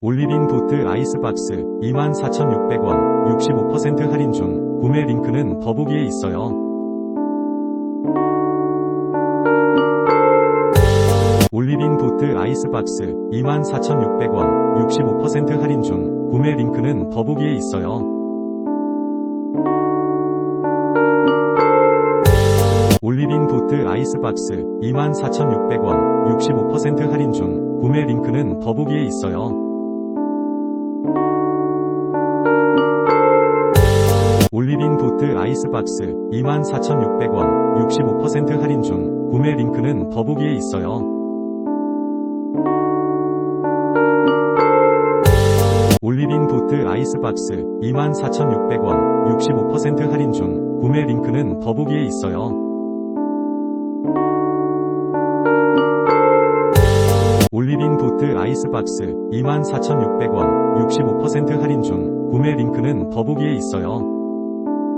올리빙 도트 아이스박스 24,600원 65% 할인 중 구매 링크는 더보기에 있어요. 올리빙 도트 아이스박스 24,600원 65% 할인 중 구매 링크는 더보기에 있어요. 올리빙 도트 아이스박스 24,600원 65% 할인 중 구매 링크는 더보기에 있어요. 올리빙 도트 아이스박스 24,600원 65% 할인 중 구매 링크는 더보기에 있어요. 올리빙 도트 아이스박스 24,600원 65% 할인 중 구매 링크는 더보기에 있어요. 올리빙 도트 아이스박스 24,600원 65% 할인 중 구매 링크는 더보기에 있어요.